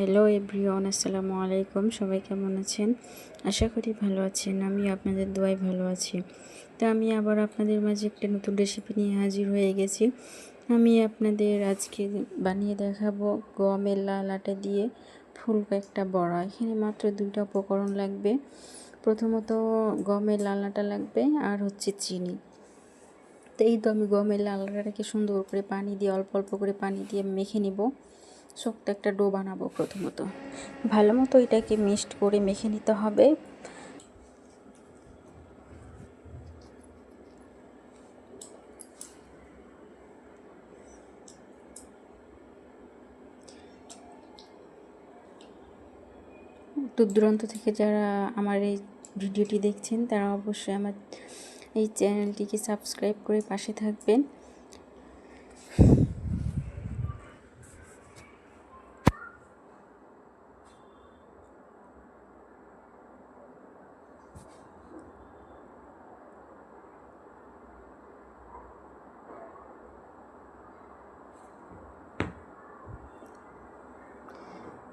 Hello everyone আসসালামু আলাইকুম। সবাই কেমন আছেন? আশা করি ভালো আছেন। আমি আপনাদের দোয়াই ভালো আছি। তো আমি আবার আপনাদের মাঝে একটা নতুন রেসিপি নিয়ে হাজির হয়ে গেছি। আমি আপনাদের আজকে বানিয়ে দেখাবো গমের লাল আটা দিয়ে ফুলকো একটা বড়া। এখানে মাত্র দুইটা উপকরণ লাগবে। প্রথমত গমের লাল আটা লাগবে আর হচ্ছে চিনি। তো এই তো আমি গমের লাল আটাটাকে সুন্দর করে পানি দিয়ে, অল্প অল্প করে পানি দিয়ে মেখে নিব। শক্ত একটা ডো বানাবো প্রথমত। ভালো মতো এটাকে মিক্সড করে মেখে নিতে হবে। দূর দূরান্ত থেকে যারা আমার এই ভিডিওটি দেখছেন, তারা অবশ্যই আমার এই চ্যানেলটিকে সাবস্ক্রাইব করে পাশে থাকবেন।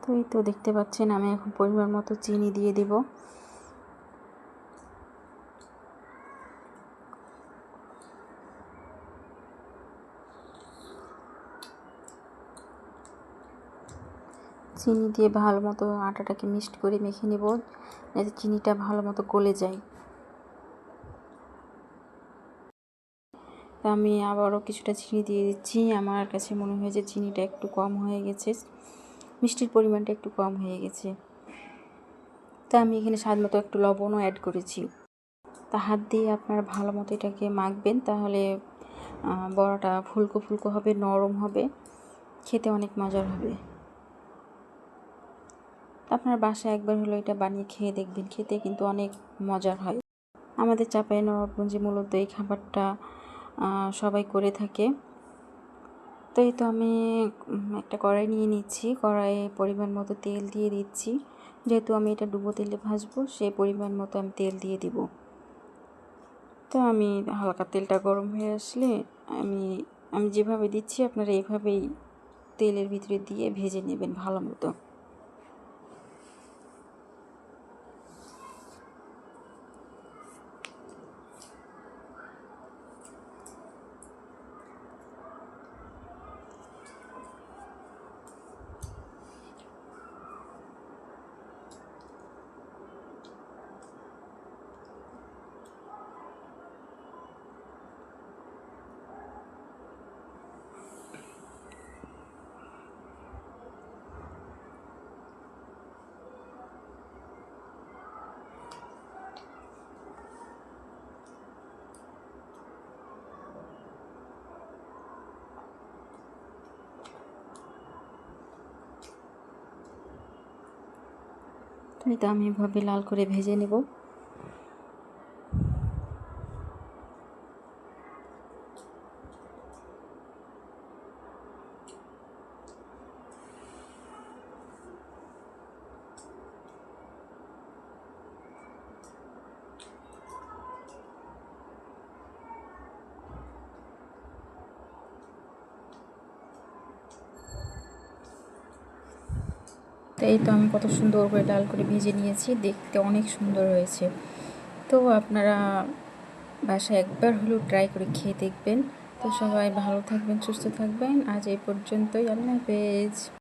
তো এই তো দেখতে পাচ্ছেন, আমি এখন পরিমাণ মতো চিনি দিয়ে দিব। চিনি দিয়ে ভালো মতো আটাটাকে মিক্সড করে মেখে নেব, যাতে চিনিটা ভালো মতো গলে যায়। আমি আবারও কিছুটা চিনি দিয়ে দিচ্ছি। আমার কাছে মনে হয় যে চিনিটা একটু কম হয়ে গেছে। মিষ্টির পরিমাণটা একটু কম হয়ে গেছে। তা আমি এখানে স্বাদ মতো একটু লবণও অ্যাড করেছি। তা হাত দিয়ে আপনারা ভালো মতো এটাকে মাখবেন, তাহলে বড়াটা ফুলকো ফুলকো হবে, নরম হবে, খেতে অনেক মজার হবে। আপনার বাসায় একবার হলো এটা বানিয়ে খেয়ে দেখবেন, খেতে কিন্তু অনেক মজার হয়। আমাদের চাপাই নবাবগঞ্জে মূলত এই খাবারটা সবাই করে থাকে। তো এই তো আমি একটা কড়াই নিয়ে নিচ্ছি। কড়াইয়ে পরিমাণ মতো তেল দিয়ে দিচ্ছি। যেহেতু আমি এটা ডুবো তেলে ভাজবো, সে পরিমাণ মতো আমি তেল দিয়ে দিব। তো আমি হালকা তেলটা গরম হয়ে আসলে আমি আমি যেভাবে দিচ্ছি, আপনারা এভাবেই তেলের ভিতরে দিয়ে ভেজে নেবেন ভালো মতো। তো এটা আমি এভাবে লাল করে ভেজে নেব। তো এই তো আমি কত সুন্দর করে লাল করে ভেজে নিয়েছি, দেখতে অনেক সুন্দর হয়েছে। তো আপনারা বাসায় একবার হলেও ট্রাই করে খেয়ে দেখবেন। তো সবাই ভালো থাকবেন, সুস্থ থাকবেন। আজ এই পর্যন্তই, আল্লাহ হাফেজ।